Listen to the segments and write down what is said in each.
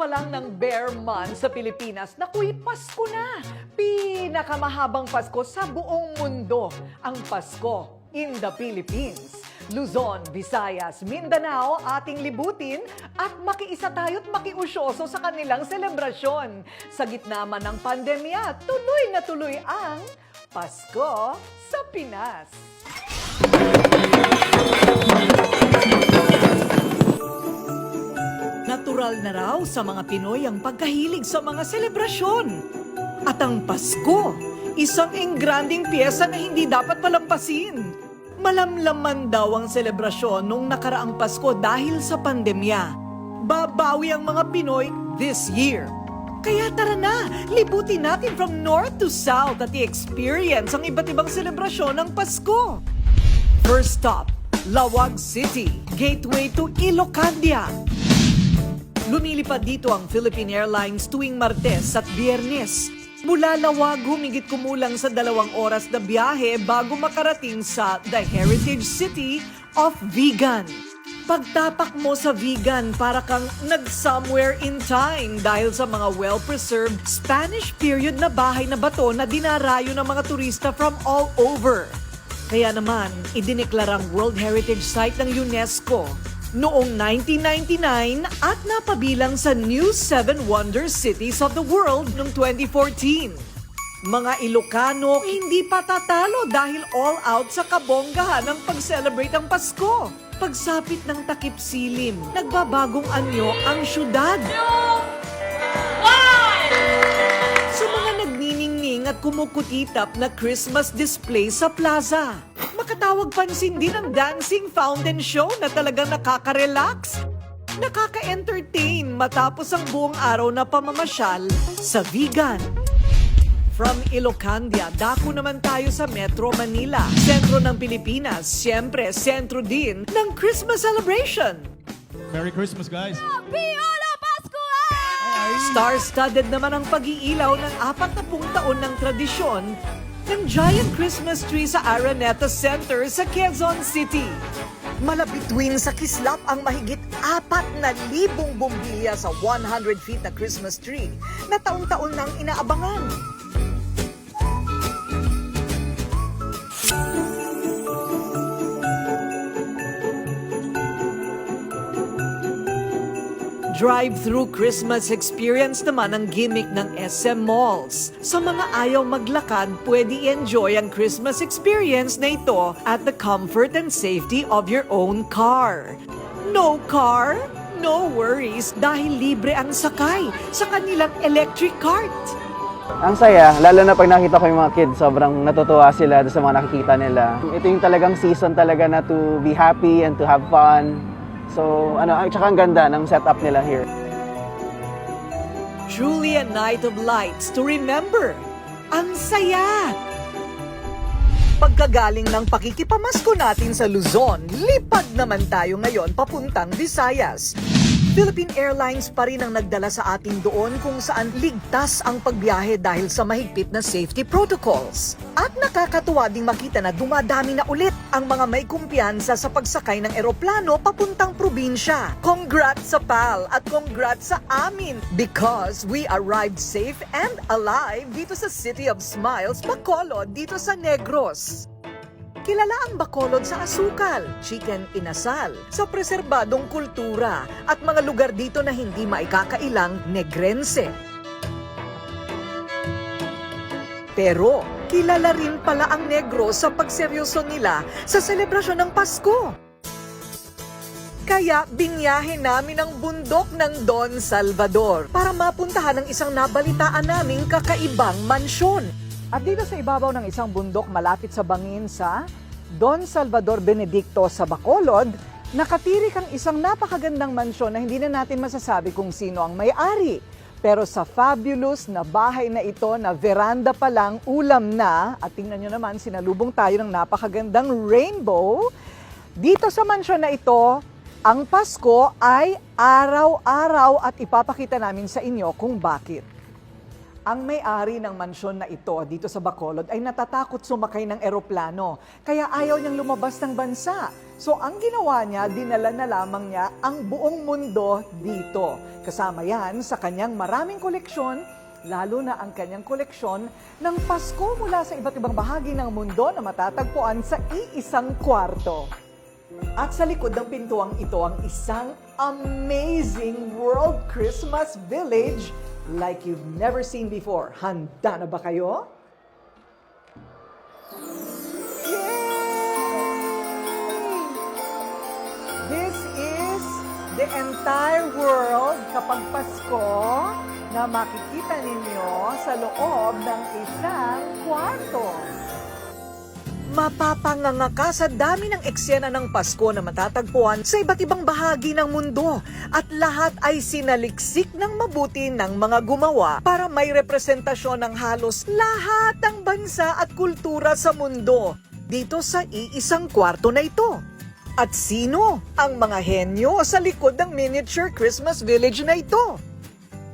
pa lang ng bare month sa Pilipinas, nakuy Pasko na! Pinakamahabang Pasko sa buong mundo, ang Pasko in the Philippines. Luzon, Visayas, Mindanao, ating libutin at makiisa tayo't makiusyoso sa kanilang selebrasyon. Sa gitna man ng pandemya, tuloy na tuloy ang Pasko sa Pinas. Natural na raw sa mga Pinoy ang pagkahilig sa mga selebrasyon. At ang Pasko, isang engranding piyesa na hindi dapat palampasin. Malamlaman daw ang selebrasyon nung nakaraang Pasko dahil sa pandemya. Babawi ang mga Pinoy this year. Kaya tara na, libutin natin from north to south at i-experience ang iba't ibang selebrasyon ng Pasko. First stop, Lawag City, gateway to Ilocandia. Lumilipad dito ang Philippine Airlines tuwing Martes at Biyernes. Mula Lawag, humigit kumulang sa dalawang oras na biyahe bago makarating sa The Heritage City of Vegan. Pagtapak mo sa vegan, para kang nag-somewhere in time dahil sa mga well-preserved Spanish period na bahay na bato na dinarayo ng mga turista from all over. Kaya naman, idineklarang World Heritage Site ng UNESCO noong 1999 at napabilang sa New Seven Wonder Cities of the World noong 2014. Mga Ilocano hindi patatalo dahil all out sa kabonggahan ng pag-celebrate ang Pasko. Pagsapit ng takip silim, nagbabagong anyo ang syudad. At kumukutitap na Christmas display sa plaza. Makatawag pansin din ang dancing fountain show na talagang nakaka-relax. Nakaka-entertain matapos ang buong araw na pamamasyal sa vegan. From Ilocandia, dako naman tayo sa Metro Manila. Sentro ng Pilipinas, siyempre sentro din ng Christmas celebration. Merry Christmas, guys. Pascual! Star-studded naman ang pag-iilaw ng apat na pung taon ng tradisyon ng giant Christmas tree sa Araneta Center sa Quezon City. Malabitwin sa kislap ang mahigit apat na libong bumbilya sa 100 feet na Christmas tree na taon-taon nang inaabangan. Drive-through Christmas experience naman ang gimmick ng SM Malls. Sa mga ayaw maglakad, pwede i-enjoy ang Christmas experience na ito at the comfort and safety of your own car. No car? No worries dahil libre ang sakay sa kanilang electric cart. Ang saya, lalo na pag nakita ko yung mga kids, sobrang natutuwa sila sa mga nakikita nila. Ito yung talagang season talaga na to be happy and to have fun. So, ano, at saka ang ganda ng setup nila here. Truly a night of lights to remember. Ang saya! Pagkagaling ng pakikipamasko natin sa Luzon, lipad naman tayo ngayon papuntang Visayas. Philippine Airlines pa rin ang nagdala sa atin doon kung saan ligtas ang pagbiyahe dahil sa mahigpit na safety protocols. At nakakatuwa ding makita na dumadami na ulit ang mga may kumpiyansa sa pagsakay ng eroplano papuntang probinsya. Congrats sa PAL at congrats sa amin because we arrived safe and alive dito sa City of Smiles, Bacolod, dito sa Negros. Kilala ang Bacolod sa asukal, chicken inasal, sa preserbadong kultura at mga lugar dito na hindi maikakailang negrense. Pero kilala rin pala ang negro sa pagseryoso nila sa selebrasyon ng Pasko. Kaya binyahe namin ang bundok ng Don Salvador para mapuntahan ang isang nabalitaan naming kakaibang mansyon. At dito sa ibabaw ng isang bundok malapit sa bangin sa Don Salvador Benedicto sa Bacolod, nakatirik ang isang napakagandang mansyon na hindi na natin masasabi kung sino ang may-ari. Pero sa fabulous na bahay na ito na veranda pa lang, ulam na, at tingnan nyo naman, sinalubong tayo ng napakagandang rainbow. Dito sa mansyon na ito, ang Pasko ay araw-araw at ipapakita namin sa inyo kung bakit. Ang may-ari ng mansyon na ito dito sa Bacolod ay natatakot sumakay ng eroplano, kaya ayaw niyang lumabas ng bansa. So ang ginawa niya, dinala na lamang niya ang buong mundo dito. Kasama yan sa kanyang maraming koleksyon, lalo na ang kanyang koleksyon ng Pasko mula sa iba't ibang bahagi ng mundo na matatagpuan sa iisang kwarto. At sa likod ng pintuang ito ang isang amazing World Christmas Village like you've never seen before. Handa na ba kayo? This is the entire world kapag Pasko na makikita ninyo sa loob ng isang kwarto. Mapapanganga ka sa dami ng eksena ng Pasko na matatagpuan sa iba't ibang bahagi ng mundo at lahat ay sinaliksik ng mabuti ng mga gumawa para may representasyon ng halos lahat ng bansa at kultura sa mundo dito sa iisang kwarto na ito. At sino ang mga henyo sa likod ng miniature Christmas village na ito?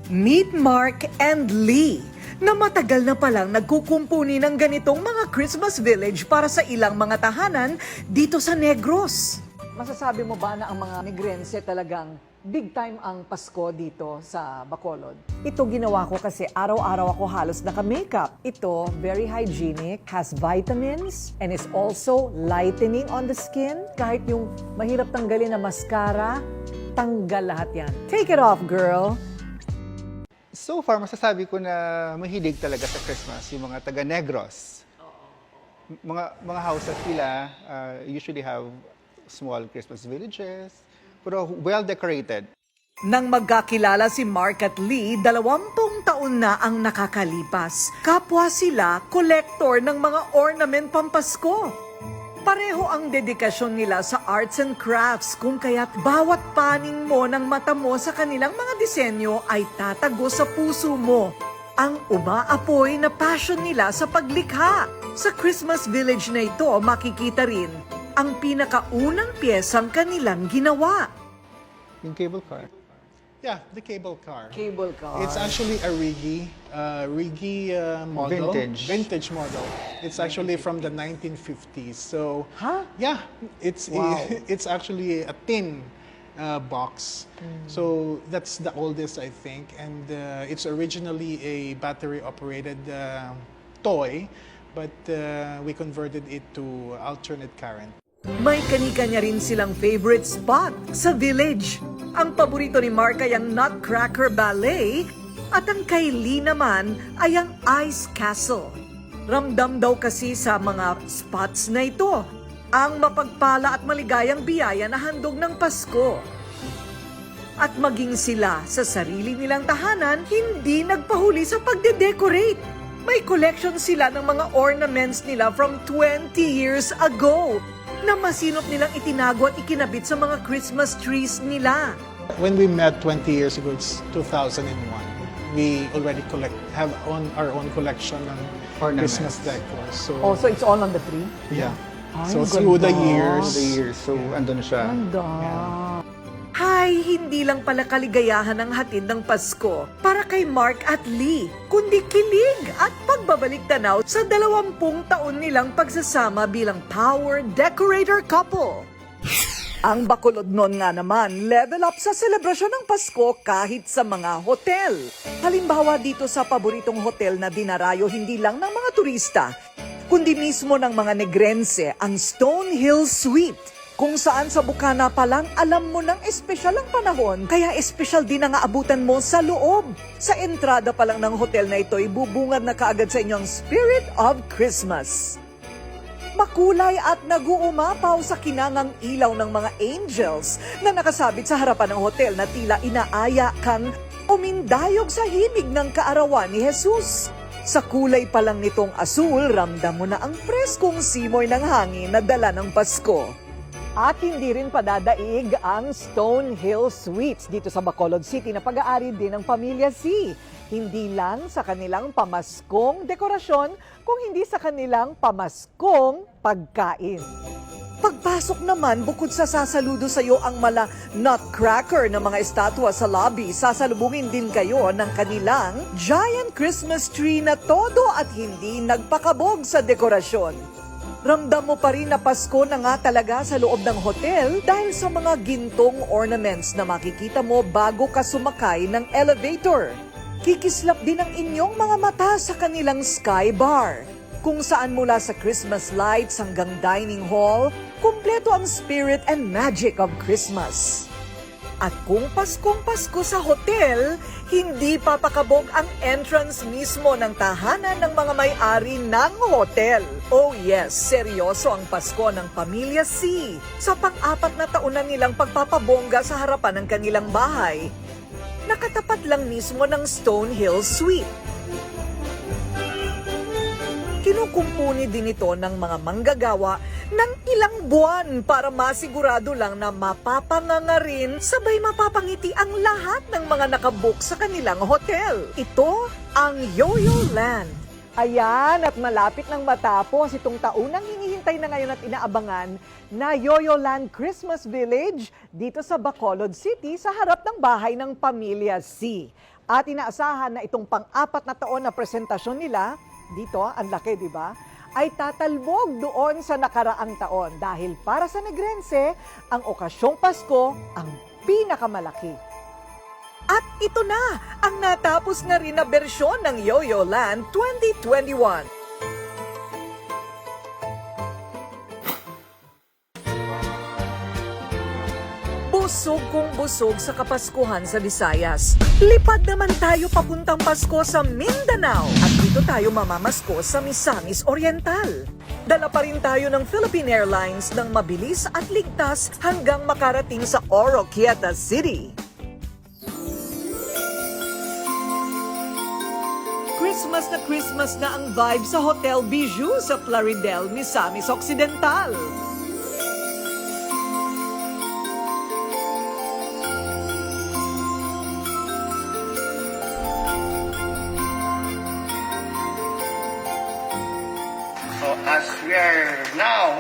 Meet Mark and Lee na matagal na palang nagkukumpuni ng ganitong mga Christmas village para sa ilang mga tahanan dito sa Negros. Masasabi mo ba na ang mga Negrense talagang big time ang Pasko dito sa Bacolod? Ito ginawa ko kasi araw-araw ako halos naka-makeup. Ito, very hygienic, has vitamins, and is also lightening on the skin. Kahit yung mahirap tanggalin na mascara, tanggal lahat yan. Take it off, girl! So far, masasabi ko na mahilig talaga sa Christmas yung mga taga Negros. Mga mga houses nila uh, usually have small Christmas villages, pero well decorated. Nang magkakilala si Mark at Lee, dalawampung taon na ang nakakalipas. Kapwa sila kolektor ng mga ornament pampasko. Pareho ang dedikasyon nila sa arts and crafts kung kaya't bawat paning mo ng mata mo sa kanilang mga disenyo ay tatago sa puso mo. Ang umaapoy na passion nila sa paglikha. Sa Christmas village na ito makikita rin ang pinakaunang piyesang kanilang ginawa. Yung cable car. Yeah, the cable car. Cable car. It's actually a Rigi, uh, Rigi uh, model. Vintage. Vintage model. It's actually from the 1950s. So, Huh? yeah, it's Wow. it's actually a tin uh, box. So that's the oldest, I think, and uh, it's originally a battery-operated uh, toy, but uh, we converted it to alternate current. May kani-kanya rin silang favorite spot sa village. Ang paborito ni Mark ay ang Nutcracker Ballet at ang kay Lee naman ay ang Ice Castle. Ramdam daw kasi sa mga spots na ito ang mapagpala at maligayang biyaya na handog ng Pasko. At maging sila sa sarili nilang tahanan, hindi nagpahuli sa pagde-decorate. May collection sila ng mga ornaments nila from 20 years ago na masinop nilang itinago at ikinabit sa mga Christmas trees nila. When we met 20 years ago, it's 2001. We already collect have on our own collection ng Ornaments. Christmas decor. So Oh, so it's all on the tree? yeah. Ay, so ang through the ganda. years, The years, so andun siya. Hay, hindi lang pala kaligayahan ang hatid ng Pasko para kay Mark at Lee, kundi kilig at pagbabalik tanaw sa dalawampung taon nilang pagsasama bilang power decorator couple. Ang Bacolod noon nga naman, level up sa selebrasyon ng Pasko kahit sa mga hotel. Halimbawa dito sa paboritong hotel na dinarayo hindi lang ng mga turista, kundi mismo ng mga negrense ang Stonehill Suite. Kung saan sa bukana pa lang alam mo ng espesyal ang panahon, kaya espesyal din ang aabutan mo sa loob. Sa entrada pa lang ng hotel na ito, ibubungad na kaagad sa inyong Spirit of Christmas. Makulay at naguumapaw sa kinangang ilaw ng mga angels na nakasabit sa harapan ng hotel na tila inaaya kang umindayog sa himig ng kaarawan ni Jesus. Sa kulay pa lang nitong asul, ramdam mo na ang preskong simoy ng hangin na dala ng Pasko. At hindi rin padadaig ang Stonehill Suites dito sa Bacolod City na pag-aari din ng Pamilya C. Hindi lang sa kanilang pamaskong dekorasyon, kung hindi sa kanilang pamaskong pagkain. Pagpasok naman, bukod sa sasaludo sa iyo ang mala nutcracker na mga estatwa sa lobby, sasalubungin din kayo ng kanilang giant Christmas tree na todo at hindi nagpakabog sa dekorasyon. Ramdam mo pa rin na Pasko na nga talaga sa loob ng hotel dahil sa mga gintong ornaments na makikita mo bago ka sumakay ng elevator. Kikislap din ang inyong mga mata sa kanilang sky bar. Kung saan mula sa Christmas lights hanggang dining hall, kumpleto ang spirit and magic of Christmas. At kung Paskong Pasko sa hotel, hindi papakabog ang entrance mismo ng tahanan ng mga may-ari ng hotel. Oh yes, seryoso ang Pasko ng Pamilya C. Sa pang-apat na taon na nilang pagpapabongga sa harapan ng kanilang bahay, nakatapat lang mismo ng Stonehill Suite. Kinukumpuni din ito ng mga manggagawa ng ilang buwan para masigurado lang na mapapanganga rin sabay mapapangiti ang lahat ng mga nakabook sa kanilang hotel. Ito ang Yo-Yo Land. Ayan, at malapit nang matapos itong taunang hinihintay na ngayon at inaabangan na Yo-Yo Land Christmas Village dito sa Bacolod City sa harap ng bahay ng Pamilya C. At inaasahan na itong pang-apat na taon na presentasyon nila, dito ang laki, di ba? Ay tatalbog doon sa nakaraang taon dahil para sa Negrense, ang okasyong Pasko ang pinakamalaki. At ito na ang natapos na rin na bersyon ng Yo-Yo Land 2021. Busog kung busog sa Kapaskuhan sa Visayas. Lipad naman tayo papuntang Pasko sa Mindanao at dito tayo mamamasko sa Misamis Oriental. Dala pa rin tayo ng Philippine Airlines ng mabilis at ligtas hanggang makarating sa Oroquieta City. Christmas na Christmas na ang vibe sa Hotel Bijou sa Plaridel, Misamis Occidental. We are now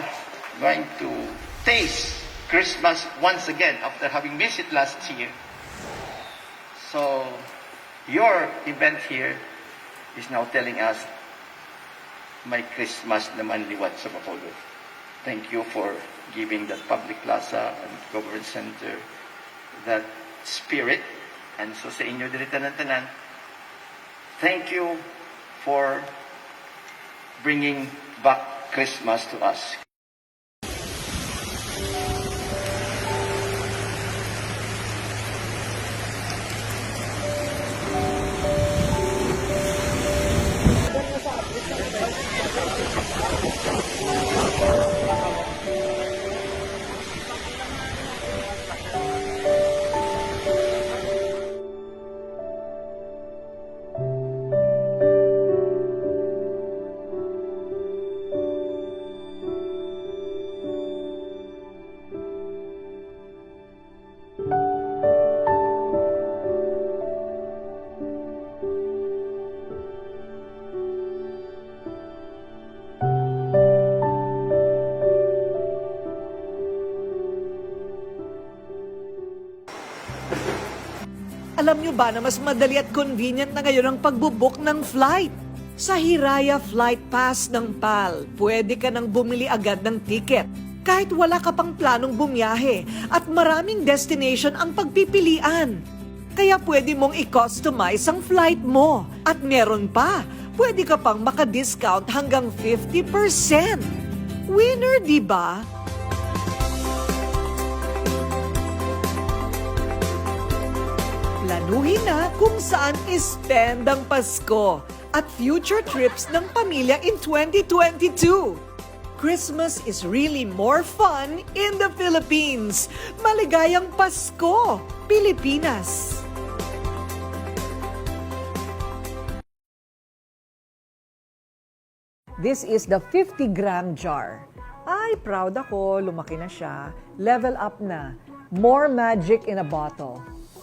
going to taste Christmas once again after having missed it last year. So your event here is now telling us my Christmas naman liwat sa Bacolod. Thank you for giving that public plaza and government center that spirit. And so sa inyo dili tanan-tanan, thank you for bringing back Christmas to us. Alam nyo ba na mas madali at convenient na ngayon ang pagbubook ng flight? Sa Hiraya Flight Pass ng PAL, pwede ka nang bumili agad ng ticket. Kahit wala ka pang planong bumiyahe at maraming destination ang pagpipilian. Kaya pwede mong i-customize ang flight mo. At meron pa, pwede ka pang makadiscount hanggang 50%. Winner, di ba? Planuhin na kung saan spend ang Pasko at future trips ng pamilya in 2022. Christmas is really more fun in the Philippines. Maligayang Pasko, Pilipinas! This is the 50 gram jar. Ay, proud ako. Lumaki na siya. Level up na. More magic in a bottle.